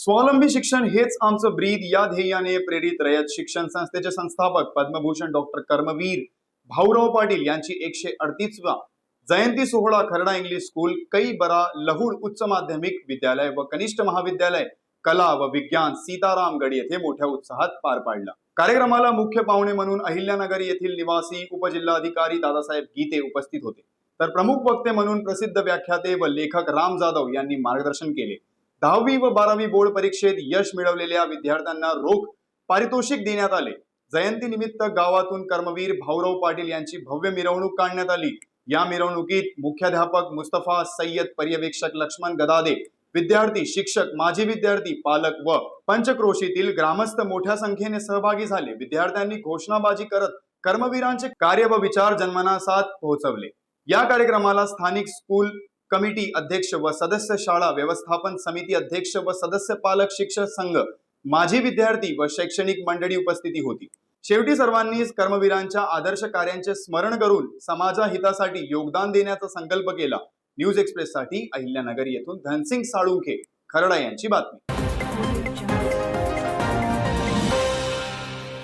स्वावलंबी शिक्षण हेच आमचं ब्रीद. या ध्येयाने प्रेरित रयत शिक्षण संस्थेचे संस्थापक पद्मभूषण डॉक्टर कर्मवीर भाऊराव पाटील यांची एकशे अडतीसवा जयंती सोहळा खरडा इंग्लिश स्कूल कई बरा लहुड उच्च माध्यमिक विद्यालय व कनिष्ठ महाविद्यालय कला व विज्ञान सीतारामगड येथे मोठ्या उत्साहात पार पाडला. कार्यक्रमाला मुख्य पाहुणे म्हणून अहिल्यानगर येथील निवासी उपजिल्हाधिकारी दादासाहेब गीते उपस्थित होते. तर प्रमुख वक्ते म्हणून प्रसिद्ध व्याख्याते व लेखक राम जाधव यांनी मार्गदर्शन केले. दहावी व बारावी बोर्ड परीक्षेत यश मिळवलेल्या विद्यार्थ्यांना रोख पारितोषिक देण्यात आले. जयंती निमित्त गावातून कर्मवीर भाऊराव पाटील यांची भव्य मिरवणूक काढण्यात आली. या मिरवणुकीत मुख्याध्यापक मुस्तफा सय्यद पर्यवेक्षक लक्ष्मण गदादे विद्यार्थी शिक्षक माजी विद्यार्थी पालक व पंचक्रोशीतील ग्रामस्थ मोठ्या संख्येने सहभागी झाले. विद्यार्थ्यांनी घोषणाबाजी करत कर्मवीरांचे कार्य व विचार जन्मनासात पोहोचवले. या कार्यक्रमाला स्थानिक स्कूल कमिटी अध्यक्ष व सदस्य शाळा व्यवस्थापन समिती अध्यक्ष व सदस्य पालक शिक्षक संघ माजी विद्यार्थी व शैक्षणिक मंडळी उपस्थिती होती. शेवटी सर्वांनीच कर्मवीरांच्या आदर्श कार्यांचे स्मरण करून समाजा हितासाठी योगदान देण्याचा संकल्प केला. न्यूज एक्सप्रेस साठी अहिल्यानगर येथून धनसिंग साळुंखे खरडा यांची बातमी.